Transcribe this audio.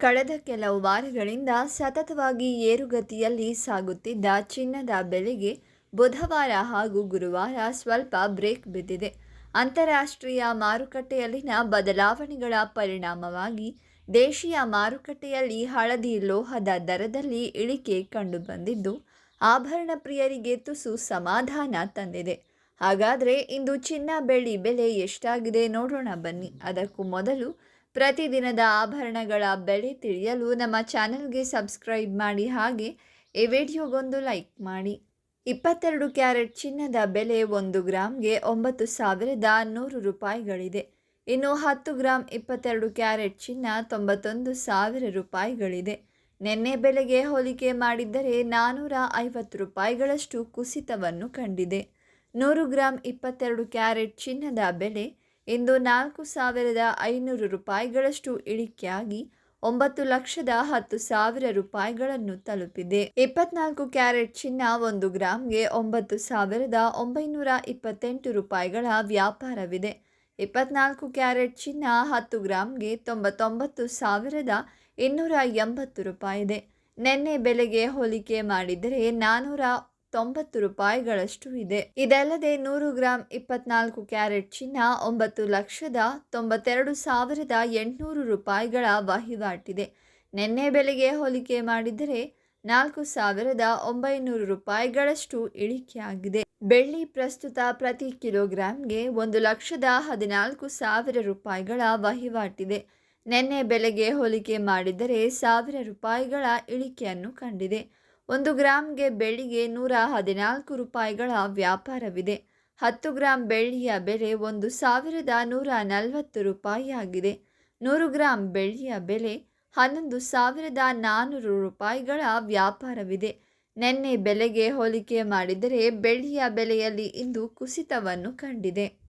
ಕಳೆದ ಕೆಲವು ವಾರಗಳಿಂದ ಸತತವಾಗಿ ಏರುಗತಿಯಲ್ಲಿ ಸಾಗುತ್ತಿದ್ದ ಚಿನ್ನದ ಬೆಲೆಗೆ ಬುಧವಾರ ಹಾಗೂ ಗುರುವಾರ ಸ್ವಲ್ಪ ಬ್ರೇಕ್ ಬಿದ್ದಿದೆ. ಅಂತಾರಾಷ್ಟ್ರೀಯ ಮಾರುಕಟ್ಟೆಯಲ್ಲಿನ ಬದಲಾವಣೆಗಳ ಪರಿಣಾಮವಾಗಿ ದೇಶೀಯ ಮಾರುಕಟ್ಟೆಯಲ್ಲಿ ಹಳದಿ ಲೋಹದ ದರದಲ್ಲಿ ಇಳಿಕೆ ಕಂಡುಬಂದಿದ್ದು, ಆಭರಣ ಪ್ರಿಯರಿಗೆ ತುಸು ಸಮಾಧಾನ ತಂದಿದೆ. ಹಾಗಾದರೆ ಇಂದು ಚಿನ್ನ ಬೆಳ್ಳಿ ಬೆಲೆ ಎಷ್ಟಾಗಿದೆ ನೋಡೋಣ ಬನ್ನಿ. ಅದಕ್ಕೂ ಮೊದಲು ಪ್ರತಿದಿನದ ಆಭರಣಗಳ ಬೆಲೆ ತಿಳಿಯಲು ನಮ್ಮ ಚಾನೆಲ್ಗೆ ಸಬ್ಸ್ಕ್ರೈಬ್ ಮಾಡಿ ಹಾಗೆ ಈ ವಿಡಿಯೋಗೊಂದು ಲೈಕ್ ಮಾಡಿ. ಇಪ್ಪತ್ತೆರಡು ಕ್ಯಾರೆಟ್ ಚಿನ್ನದ ಬೆಲೆ ಒಂದು ಗ್ರಾಮ್ಗೆ ಒಂಬತ್ತು ಸಾವಿರದ ನೂರು ರೂಪಾಯಿಗಳಿದೆ. ಇನ್ನು ಹತ್ತು ಗ್ರಾಮ್ ಇಪ್ಪತ್ತೆರಡು ಕ್ಯಾರೆಟ್ ಚಿನ್ನ ತೊಂಬತ್ತೊಂದು ಸಾವಿರ ರೂಪಾಯಿಗಳಿದೆ. ನಿನ್ನೆ ಬೆಲೆಗೆ ಹೋಲಿಕೆ ಮಾಡಿದ್ದರೆ ನಾನ್ನೂರ ಐವತ್ತು ರೂಪಾಯಿಗಳಷ್ಟು ಕುಸಿತವನ್ನು ಕಂಡಿದೆ. ನೂರು ಗ್ರಾಮ್ ಇಪ್ಪತ್ತೆರಡು ಕ್ಯಾರೆಟ್ ಚಿನ್ನದ ಬೆಲೆ ಇಂದು ನಾಲ್ಕು ಸಾವಿರದ ಐನೂರು ರೂಪಾಯಿಗಳಷ್ಟು ಇಳಿಕೆಯಾಗಿ ಒಂಬತ್ತು ಲಕ್ಷದ ಹತ್ತು ಸಾವಿರ ರೂಪಾಯಿಗಳನ್ನು ತಲುಪಿದೆ. ಇಪ್ಪತ್ನಾಲ್ಕು ಕ್ಯಾರೆಟ್ ಚಿನ್ನ ಒಂದು ಗ್ರಾಮ್ಗೆ ಒಂಬತ್ತು ಸಾವಿರದ ಒಂಬೈನೂರ ಇಪ್ಪತ್ತೆಂಟು ರೂಪಾಯಿಗಳ ವ್ಯಾಪಾರವಿದೆ. ಇಪ್ಪತ್ನಾಲ್ಕು ಕ್ಯಾರೆಟ್ ಚಿನ್ನ ಹತ್ತು ಗ್ರಾಮ್ಗೆ ತೊಂಬತ್ತೊಂಬತ್ತು ಸಾವಿರದ ಇನ್ನೂರ ಎಂಬತ್ತು ರೂಪಾಯಿ ಇದೆ ನಿನ್ನೆ ಬೆಲೆಗೆ ಹೋಲಿಕೆ ಮಾಡಿದರೆ ನಾನ್ನೂರ ತೊಂಬತ್ತು ರೂಪಾಯಿಗಳಷ್ಟು ಇದೆ. ಇದಲ್ಲದೆ ನೂರು ಗ್ರಾಂ ಇಪ್ಪತ್ನಾಲ್ಕು ಕ್ಯಾರೆಟ್ ಚಿನ್ನ, ಒಂಬತ್ತು ಲಕ್ಷದ ತೊಂಬತ್ತೆರಡು ಸಾವಿರದ ಎಂಟುನೂರು ರೂಪಾಯಿಗಳ ವಹಿವಾಟಿದೆ. ನಿನ್ನೆ ಬೆಲೆಗೆ ಹೋಲಿಕೆ ಮಾಡಿದರೆ ನಾಲ್ಕು ಸಾವಿರದ ಒಂಬೈನೂರು ರೂಪಾಯಿಗಳಷ್ಟು ಇಳಿಕೆಯಾಗಿದೆ. ಬೆಳ್ಳಿ ಪ್ರಸ್ತುತ ಪ್ರತಿ ಕಿಲೋಗ್ರಾಂಗೆ ಒಂದು ಲಕ್ಷದ ಹದಿನಾಲ್ಕು ಸಾವಿರ ರೂಪಾಯಿಗಳ ವಹಿವಾಟಿದೆ. ನಿನ್ನೆ ಬೆಲೆಗೆ ಹೋಲಿಕೆ ಮಾಡಿದರೆ ಸಾವಿರ ರೂಪಾಯಿಗಳ ಇಳಿಕೆಯನ್ನು ಕಂಡಿದೆ. ಒಂದು ಗ್ರಾಮ್ಗೆ ಬೆಳ್ಳಿಗೆ ನೂರ ಹದಿನಾಲ್ಕು ರೂಪಾಯಿಗಳ ವ್ಯಾಪಾರವಿದೆ. ಹತ್ತು ಗ್ರಾಂ ಬೆಳ್ಳಿಯ ಬೆಲೆ ಒಂದು ಸಾವಿರದ ನೂರ ನಲವತ್ತು ರೂಪಾಯಿಯಾಗಿದೆ. ನೂರು ಗ್ರಾಂ ಬೆಳ್ಳಿಯ ಬೆಲೆ ಹನ್ನೊಂದು ಸಾವಿರದ ನಾನ್ನೂರು ರೂಪಾಯಿಗಳ ವ್ಯಾಪಾರವಿದೆ. ನಿನ್ನೆ ಬೆಲೆಗೆ ಹೋಲಿಕೆ ಮಾಡಿದರೆ ಬೆಳ್ಳಿಯ ಬೆಲೆಯಲ್ಲಿ ಇಂದು ಕುಸಿತವನ್ನು ಕಂಡಿದೆ.